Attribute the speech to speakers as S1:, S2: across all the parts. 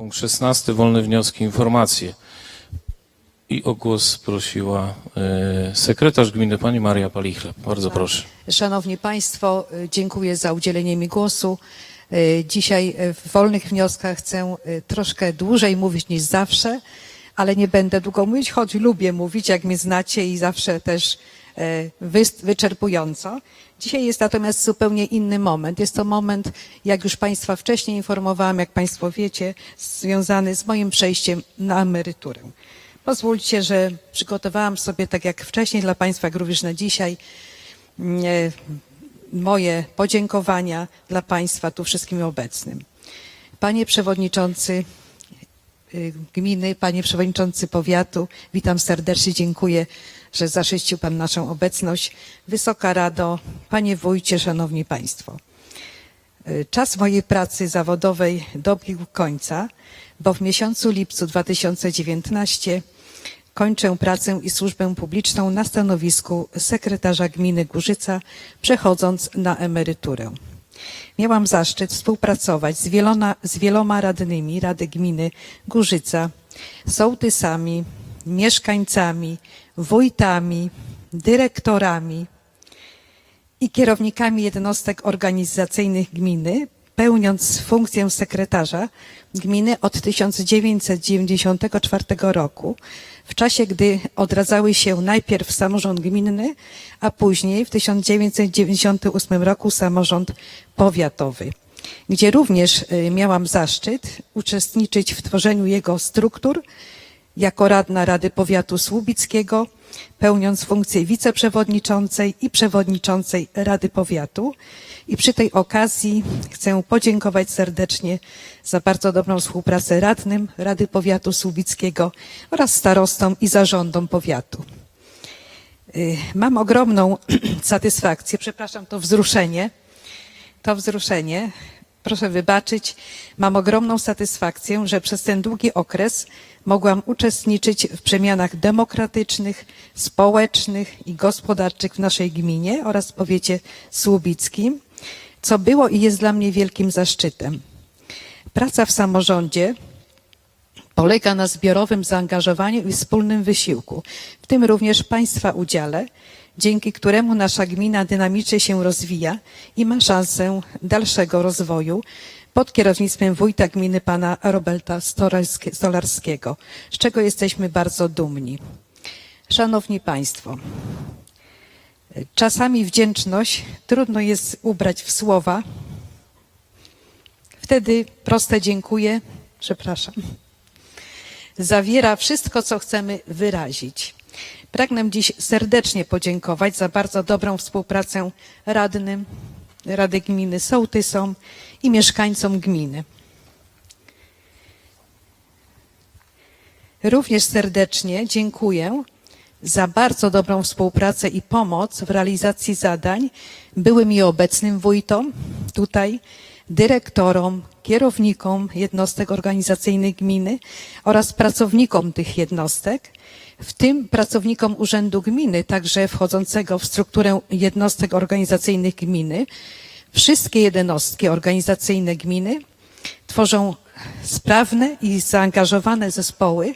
S1: Punkt 16. Wolne wnioski, informacje. I o głos prosiła e, sekretarz gminy pani Maria Palichleb. Bardzo proszę.
S2: Szanowni Państwo, y, dziękuję za udzielenie mi głosu. Y, Dzisiaj w wolnych wnioskach chcę troszkę dłużej mówić niż zawsze, ale nie będę długo mówić, choć lubię mówić, jak mnie znacie i zawsze też wyczerpująco. Dzisiaj jest natomiast zupełnie inny moment. Jest to moment, jak już Państwa wcześniej informowałam, jak Państwo wiecie, związany z moim przejściem na emeryturę. Pozwólcie, że przygotowałam sobie, tak jak wcześniej dla Państwa, jak również na dzisiaj, e, moje podziękowania dla Państwa tu wszystkim obecnym. Panie Przewodniczący Gminy, Panie Przewodniczący Powiatu, witam serdecznie, dziękuję, że zaszczycił Pan naszą obecność. Wysoka Rado, Panie Wójcie, Szanowni Państwo. Y, Czas mojej pracy zawodowej dobiegł końca, bo w miesiącu lipcu 2019 kończę pracę i służbę publiczną na stanowisku sekretarza gminy Górzyca, przechodząc na emeryturę. Miałam zaszczyt współpracować z wieloma, z wieloma radnymi Rady Gminy Górzyca, sołtysami, mieszkańcami, wójtami, dyrektorami, i kierownikami jednostek organizacyjnych gminy, pełniąc funkcję sekretarza gminy od 1994 roku, w czasie gdy odradzały się najpierw samorząd gminny, a później w 1998 roku samorząd powiatowy, gdzie również y, miałam zaszczyt uczestniczyć w tworzeniu jego struktur, jako radna Rady Powiatu Słubickiego, pełniąc funkcję wiceprzewodniczącej i przewodniczącej Rady Powiatu. I przy tej okazji chcę podziękować serdecznie za bardzo dobrą współpracę radnym Rady Powiatu Słubickiego oraz starostom i zarządom powiatu. Y, Mam ogromną satysfakcję, przepraszam, to wzruszenie, to wzruszenie. Proszę wybaczyć, mam ogromną satysfakcję, że przez ten długi okres mogłam uczestniczyć w przemianach demokratycznych, społecznych i gospodarczych w naszej gminie oraz powiecie słubickim, co było i jest dla mnie wielkim zaszczytem. Praca w samorządzie polega na zbiorowym zaangażowaniu i wspólnym wysiłku, w tym również Państwa udziale, dzięki któremu nasza gmina dynamicznie się rozwija i ma szansę dalszego rozwoju pod kierownictwem wójta gminy pana Roberta Stolarski- Stolarskiego, z czego jesteśmy bardzo dumni. Szanowni Państwo, czasami wdzięczność trudno jest ubrać w słowa. Wtedy proste dziękuję, przepraszam, zawiera wszystko, co chcemy wyrazić. Pragnę dziś serdecznie podziękować za bardzo dobrą współpracę radnym Rady Gminy Sołtysom i mieszkańcom gminy. Również serdecznie dziękuję za bardzo dobrą współpracę i pomoc w realizacji zadań byłym i obecnym wójtom, tutaj dyrektorom, kierownikom jednostek organizacyjnych gminy oraz pracownikom tych jednostek, w tym pracownikom Urzędu Gminy, także wchodzącego w strukturę jednostek organizacyjnych gminy. Wszystkie jednostki organizacyjne gminy tworzą sprawne i zaangażowane zespoły,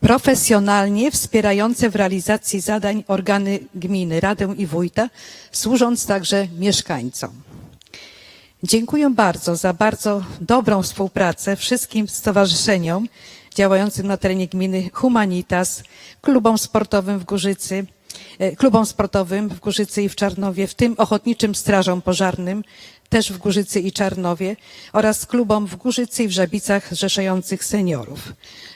S2: profesjonalnie wspierające w realizacji zadań organy gminy, radę i wójta, służąc także mieszkańcom. Dziękuję bardzo za bardzo dobrą współpracę wszystkim stowarzyszeniom działającym na terenie gminy Humanitas, klubom sportowym w Górzycy, klubom sportowym w Górzycy i w Czarnowie, w tym Ochotniczym Strażom Pożarnym, też w Górzycy i Czarnowie oraz klubom w Górzycy i w Żabicach zrzeszających seniorów.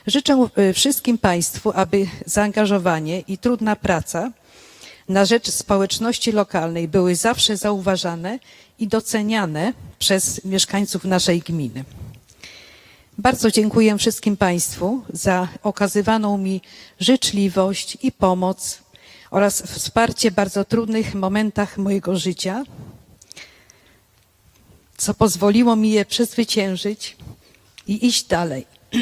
S2: Życzę e, wszystkim Państwu, aby zaangażowanie i trudna praca na rzecz społeczności lokalnej były zawsze zauważane i doceniane przez mieszkańców naszej gminy. Bardzo dziękuję wszystkim Państwu za okazywaną mi życzliwość i pomoc oraz wsparcie w bardzo trudnych momentach mojego życia, co pozwoliło mi je przezwyciężyć i iść dalej.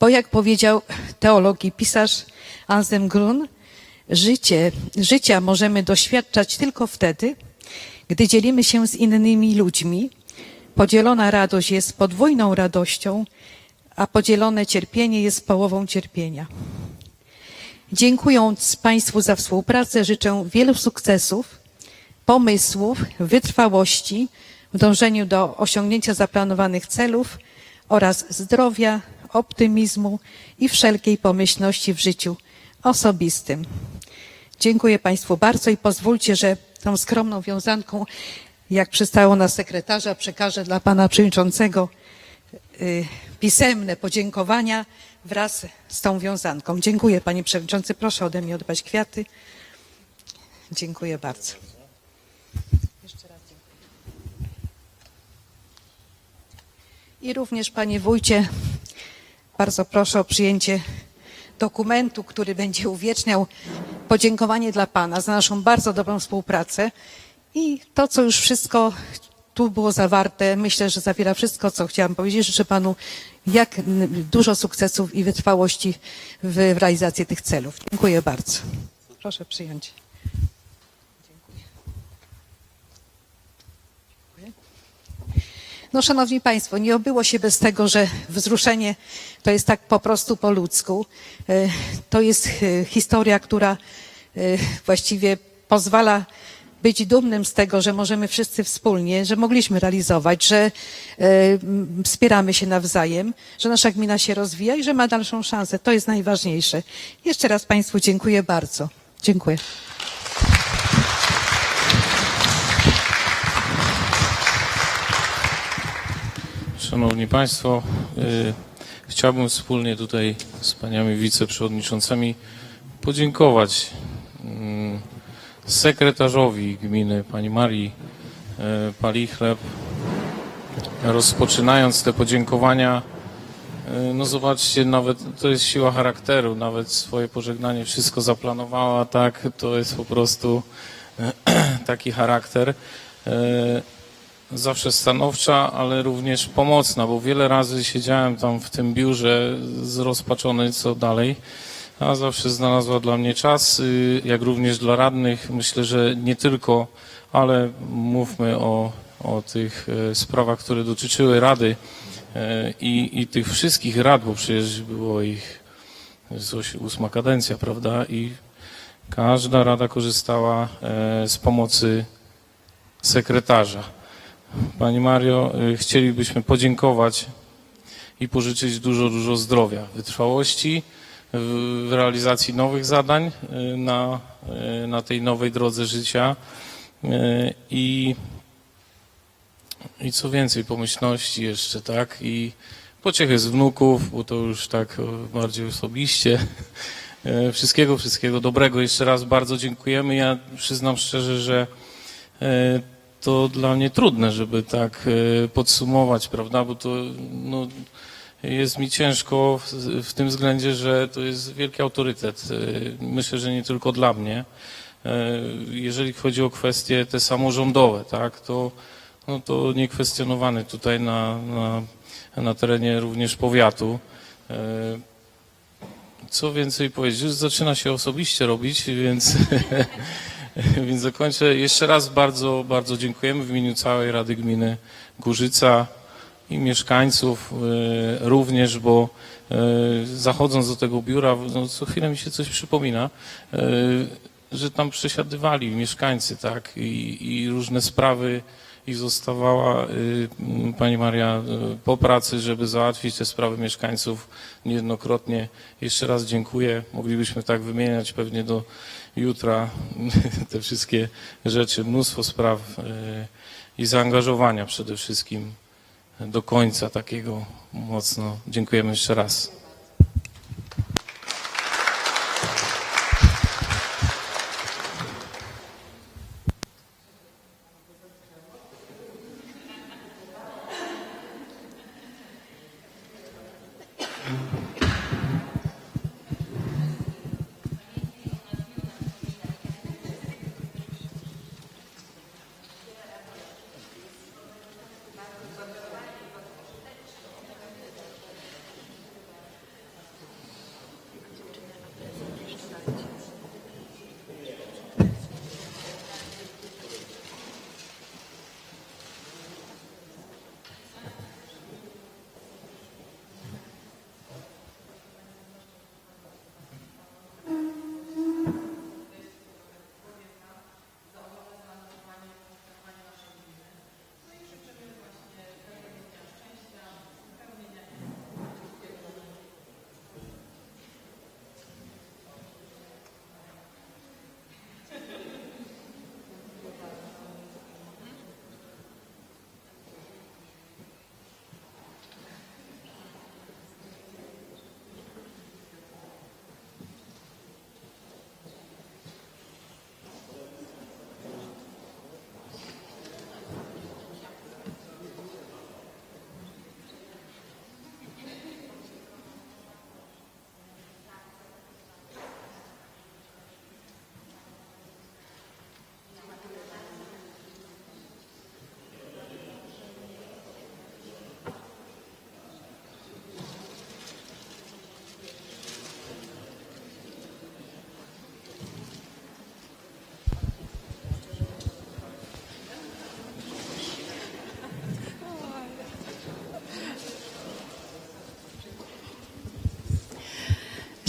S2: Bo jak powiedział teolog i pisarz Anselm Grun, życie, życia możemy doświadczać tylko wtedy, gdy dzielimy się z innymi ludźmi, Podzielona radość jest podwójną radością, a podzielone cierpienie jest połową cierpienia. Dziękując Państwu za współpracę, życzę wielu sukcesów, pomysłów, wytrwałości w dążeniu do osiągnięcia zaplanowanych celów oraz zdrowia, optymizmu i wszelkiej pomyślności w życiu osobistym. Dziękuję Państwu bardzo i pozwólcie, że tą skromną wiązanką, jak przystało na sekretarza, przekażę dla Pana Przewodniczącego y, pisemne podziękowania wraz z tą wiązanką. Dziękuję Panie Przewodniczący. Proszę ode mnie oddać kwiaty. Dziękuję bardzo. I również Panie Wójcie, bardzo proszę o przyjęcie dokumentu, który będzie uwieczniał podziękowanie dla Pana za naszą bardzo dobrą współpracę i to, co już wszystko tu było zawarte, myślę, że zawiera wszystko, co chciałam powiedzieć. Życzę Panu jak dużo sukcesów i wytrwałości w, w realizacji tych celów. Dziękuję bardzo. Proszę przyjąć. No, szanowni państwo, nie obyło się bez tego, że wzruszenie to jest tak po prostu po ludzku. E, To jest e, historia, która e, właściwie pozwala być dumnym z tego, że możemy wszyscy wspólnie, że mogliśmy realizować, że e, wspieramy się nawzajem, że nasza gmina się rozwija i że ma dalszą szansę. To jest najważniejsze. Jeszcze raz Państwu dziękuję bardzo. Dziękuję.
S1: Szanowni Państwo, y, chciałbym wspólnie tutaj z paniami wiceprzewodniczącymi podziękować mm, sekretarzowi gminy, pani Marii y, Palichleb. Rozpoczynając te podziękowania, y, no zobaczcie, nawet to jest siła charakteru, nawet swoje pożegnanie wszystko zaplanowała, tak, to jest po prostu taki charakter. Zawsze stanowcza, ale również pomocna, bo wiele razy siedziałem tam w tym biurze zrozpaczony, co dalej, a zawsze znalazła dla mnie czas, y, jak również dla radnych. Myślę, że nie tylko, ale mówmy o, o tych e, sprawach, które dotyczyły Rady e, i, i tych wszystkich rad, bo przecież było ich ósma kadencja, prawda? I każda rada korzystała e, z pomocy sekretarza. Pani Mario, chcielibyśmy podziękować i pożyczyć dużo, dużo zdrowia, wytrwałości w realizacji nowych zadań y, na, y, na tej nowej drodze życia y, i, i co więcej, pomyślności jeszcze, tak? I pociechy z wnuków, bo to już tak bardziej osobiście. Wszystkiego, wszystkiego dobrego. Jeszcze raz bardzo dziękujemy. Ja przyznam szczerze, że to dla mnie trudne, żeby tak podsumować, prawda, bo to no, jest mi ciężko w, w tym względzie, że to jest wielki autorytet. E, Myślę, że nie tylko dla mnie. E, Jeżeli chodzi o kwestie te samorządowe, tak, to, no, to niekwestionowany tutaj na, na, na terenie również powiatu. E, Co więcej powiedzieć, już zaczyna się osobiście robić, więc Więc zakończę. Jeszcze raz bardzo, bardzo dziękujemy w imieniu całej Rady Gminy Górzyca i mieszkańców e, również, bo e, zachodząc do tego biura, no, co chwilę mi się coś przypomina, e, że tam przesiadywali mieszkańcy, tak, i, i różne sprawy i zostawała y, pani Maria y, po pracy, żeby załatwić te sprawy mieszkańców niejednokrotnie. Jeszcze raz dziękuję. Moglibyśmy tak wymieniać pewnie do jutra te wszystkie rzeczy, mnóstwo spraw y, i zaangażowania przede wszystkim do końca takiego mocno. Dziękujemy jeszcze raz.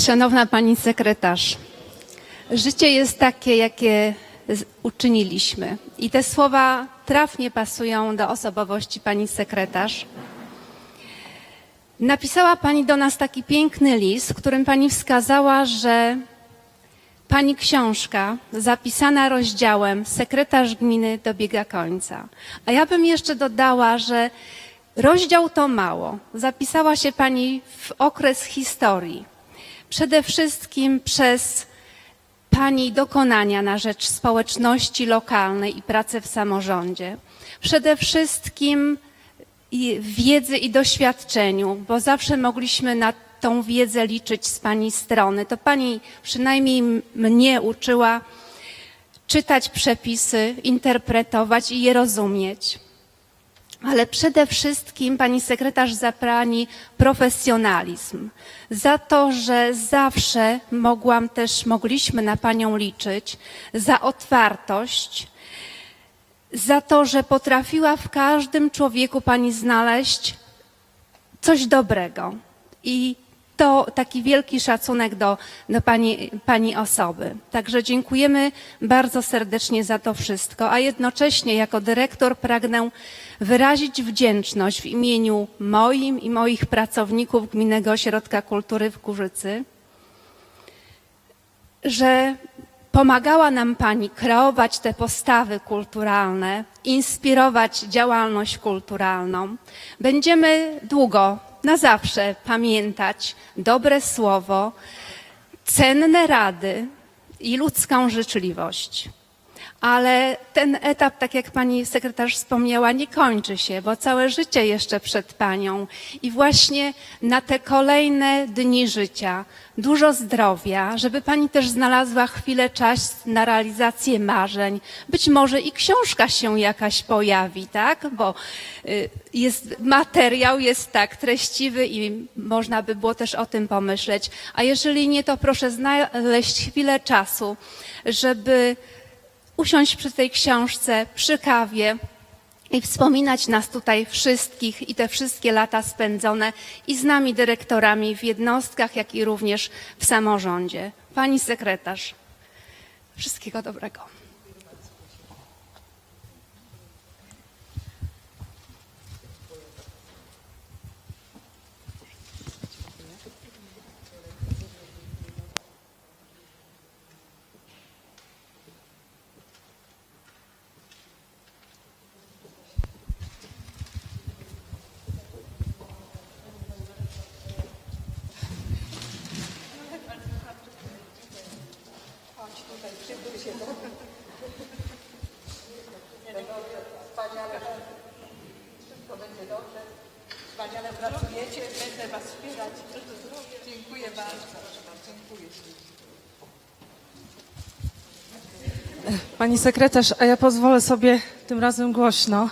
S3: Szanowna Pani Sekretarz, życie jest takie, jakie uczyniliśmy. I te słowa trafnie pasują do osobowości Pani Sekretarz. Napisała Pani do nas taki piękny list, w którym Pani wskazała, że Pani książka zapisana rozdziałem Sekretarz Gminy dobiega końca. A ja bym jeszcze dodała, że rozdział to mało. Zapisała się Pani w okres historii. Przede wszystkim przez Pani dokonania na rzecz społeczności lokalnej i pracy w samorządzie. Przede wszystkim wiedzy i doświadczeniu, bo zawsze mogliśmy na tą wiedzę liczyć z Pani strony. To Pani przynajmniej mnie uczyła czytać przepisy, interpretować i je rozumieć. Ale przede wszystkim Pani sekretarz za Pani profesjonalizm. Za to, że zawsze mogłam też, mogliśmy na Panią liczyć, za otwartość, za to, że potrafiła w każdym człowieku Pani znaleźć coś dobrego. I to taki wielki szacunek do, do pani, pani osoby. Także dziękujemy bardzo serdecznie za to wszystko, a jednocześnie jako dyrektor pragnę wyrazić wdzięczność w imieniu moim i moich pracowników Gminnego Ośrodka Kultury w Kurzycy, że pomagała nam Pani kreować te postawy kulturalne, inspirować działalność kulturalną. Będziemy długo, na zawsze pamiętać dobre słowo, cenne rady i ludzką życzliwość. Ale ten etap, tak jak pani sekretarz wspomniała, nie kończy się, bo całe życie jeszcze przed panią. I właśnie na te kolejne dni życia dużo zdrowia, żeby pani też znalazła chwilę czas na realizację marzeń. Być może i książka się jakaś pojawi, tak? Bo y, jest, materiał jest tak treściwy i można by było też o tym pomyśleć. A jeżeli nie, to proszę znaleźć chwilę czasu, żeby usiąść przy tej książce, przy kawie i wspominać nas tutaj wszystkich i te wszystkie lata spędzone i z nami dyrektorami w jednostkach, jak i również w samorządzie. Pani sekretarz, wszystkiego dobrego.
S2: Wspaniale pracujecie, będę Was wspierać. Dziękuję bardzo. Dziękuję.
S4: Pani sekretarz, a ja pozwolę sobie tym razem głośno.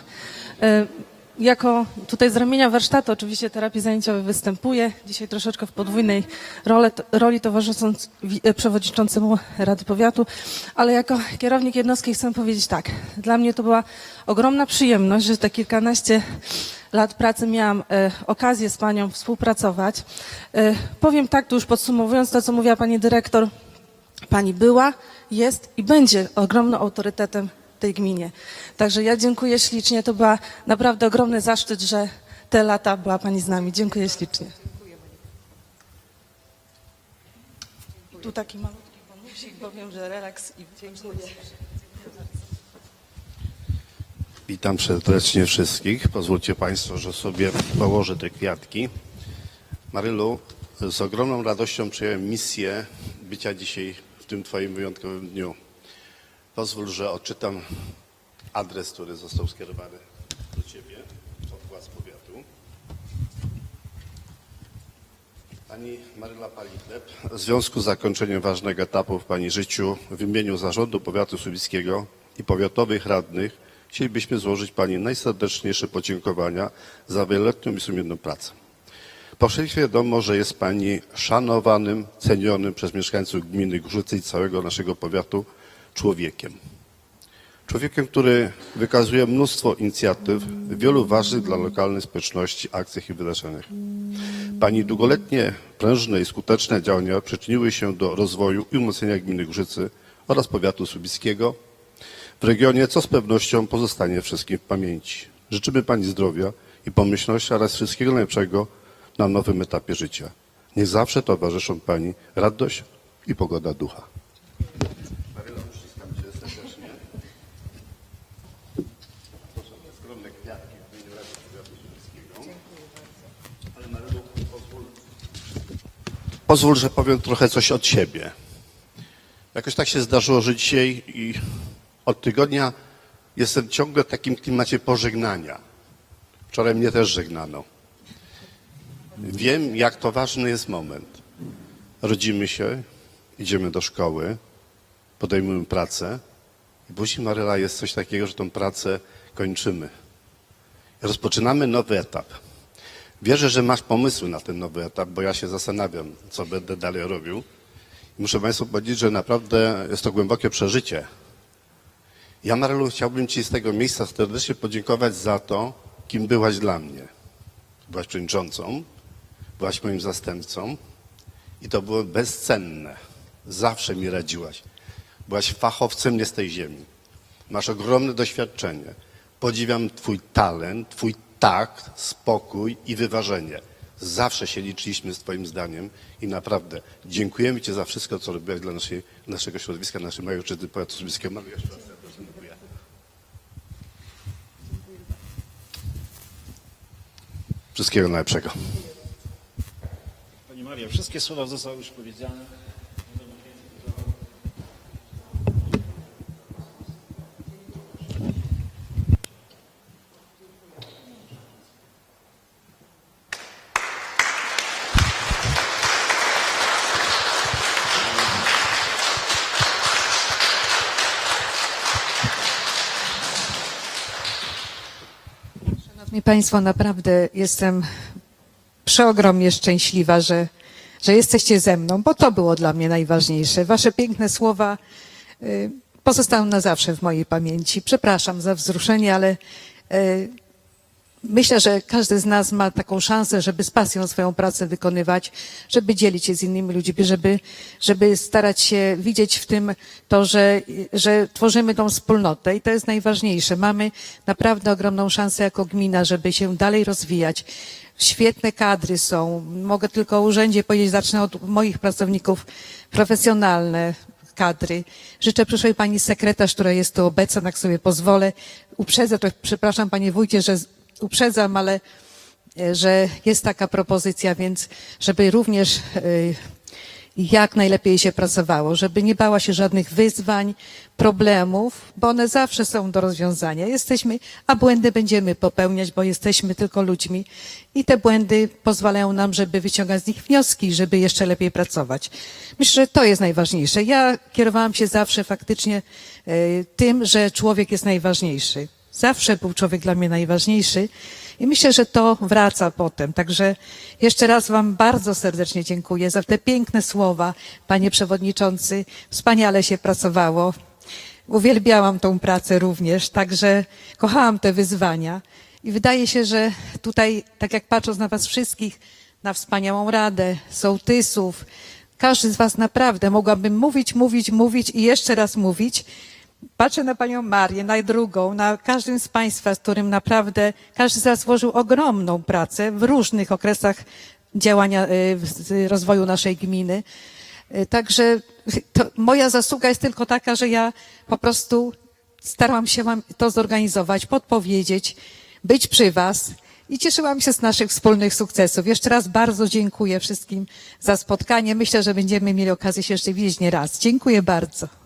S4: Jako tutaj z ramienia warsztatu oczywiście terapii zajęciowej występuję. Dzisiaj troszeczkę w podwójnej role, roli towarzysząc e, przewodniczącemu Rady Powiatu, ale jako kierownik jednostki chcę powiedzieć tak. Dla mnie to była ogromna przyjemność, że te kilkanaście lat pracy miałam e, okazję z Panią współpracować. E, powiem tak, tu już podsumowując to, co mówiła Pani Dyrektor, Pani była, jest i będzie ogromnym autorytetem tej gminie. Także ja dziękuję ślicznie. To była naprawdę ogromny zaszczyt, że te lata była Pani z nami. Dziękuję ślicznie. I tu taki malutki bonusik, bo wiem, że relaks i dziękuję.
S5: Witam serdecznie wszystkich. Pozwólcie Państwo, że sobie położę te kwiatki. Marylu, z ogromną radością przyjąłem misję bycia dzisiaj w tym Twoim wyjątkowym dniu. Pozwól, że odczytam adres, który został skierowany do Ciebie od władz powiatu. Pani Maryla Palitlep, w związku z zakończeniem ważnego etapu w Pani życiu, w imieniu Zarządu Powiatu Słubickiego i powiatowych radnych chcielibyśmy złożyć Pani najserdeczniejsze podziękowania za wieloletnią i sumienną pracę. Powszechnie wiadomo, że jest Pani szanowanym, cenionym przez mieszkańców gminy Górzycy i całego naszego powiatu człowiekiem. Człowiekiem, który wykazuje mnóstwo inicjatyw w wielu ważnych dla lokalnej społeczności akcjach i wydarzeniach. Pani długoletnie, prężne i skuteczne działania przyczyniły się do rozwoju i umocnienia gminy Górzycy oraz powiatu subickiego w regionie, co z pewnością pozostanie wszystkim w pamięci. Życzymy Pani zdrowia i pomyślności oraz wszystkiego najlepszego na nowym etapie życia. Niech zawsze towarzyszą Pani radość i pogoda ducha. Pozwól, że powiem trochę coś od siebie. Jakoś tak się zdarzyło, że dzisiaj i od tygodnia jestem ciągle w takim klimacie pożegnania. Wczoraj mnie też żegnano. Wiem, jak to ważny jest moment. Rodzimy się, idziemy do szkoły, podejmujemy pracę i później Maryla jest coś takiego, że tą pracę kończymy. Rozpoczynamy nowy etap. Wierzę, że masz pomysły na ten nowy etap, bo ja się zastanawiam, co będę dalej robił. Muszę Państwu powiedzieć, że naprawdę jest to głębokie przeżycie. Ja, Marylu, chciałbym Ci z tego miejsca serdecznie podziękować za to, kim byłaś dla mnie. Byłaś przewodniczącą, byłaś moim zastępcą i to było bezcenne. Zawsze mi radziłaś. Byłaś fachowcem nie z tej ziemi. Masz ogromne doświadczenie. Podziwiam Twój talent, Twój takt, spokój i wyważenie. Zawsze się liczyliśmy z Twoim zdaniem i naprawdę dziękujemy Ci za wszystko, co robiłeś dla naszej, naszego środowiska, naszej mojej ojczyzny, powiatu serdecznie dziękuję. Wszystkiego najlepszego.
S6: Pani Maria, wszystkie słowa zostały już powiedziane.
S2: Państwo, naprawdę jestem przeogromnie szczęśliwa, że, że jesteście ze mną, bo to było dla mnie najważniejsze. Wasze piękne słowa y, pozostają na zawsze w mojej pamięci. Przepraszam za wzruszenie, ale y, myślę, że każdy z nas ma taką szansę, żeby z pasją swoją pracę wykonywać, żeby dzielić się z innymi ludźmi, żeby, żeby starać się widzieć w tym to, że, że tworzymy tą wspólnotę i to jest najważniejsze. Mamy naprawdę ogromną szansę jako gmina, żeby się dalej rozwijać. Świetne kadry są. Mogę tylko o urzędzie powiedzieć, zacznę od moich pracowników profesjonalne kadry. Życzę przyszłej pani sekretarz, która jest tu obecna, tak sobie pozwolę. Uprzedzę, to przepraszam panie wójcie, że uprzedzam, ale e, że jest taka propozycja, więc żeby również e, jak najlepiej się pracowało, żeby nie bała się żadnych wyzwań, problemów, bo one zawsze są do rozwiązania. Jesteśmy, a błędy będziemy popełniać, bo jesteśmy tylko ludźmi i te błędy pozwalają nam, żeby wyciągać z nich wnioski, żeby jeszcze lepiej pracować. Myślę, że to jest najważniejsze. Ja kierowałam się zawsze faktycznie e, tym, że człowiek jest najważniejszy. Zawsze był człowiek dla mnie najważniejszy i myślę, że to wraca potem. Także jeszcze raz Wam bardzo serdecznie dziękuję za te piękne słowa, Panie Przewodniczący. Wspaniale się pracowało. Uwielbiałam tą pracę również, także kochałam te wyzwania. I wydaje się, że tutaj, tak jak patrząc na Was wszystkich, na wspaniałą radę, sołtysów, każdy z Was naprawdę mogłabym mówić, mówić, mówić i jeszcze raz mówić. Patrzę na panią Marię, na drugą, na każdym z państwa, z którym naprawdę każdy z nas włożył ogromną pracę w różnych okresach działania, y, rozwoju naszej gminy. Y, Także moja zasługa jest tylko taka, że ja po prostu starałam się wam to zorganizować, podpowiedzieć, być przy was i cieszyłam się z naszych wspólnych sukcesów. Jeszcze raz bardzo dziękuję wszystkim za spotkanie. Myślę, że będziemy mieli okazję się jeszcze widzieć nie raz. Dziękuję bardzo.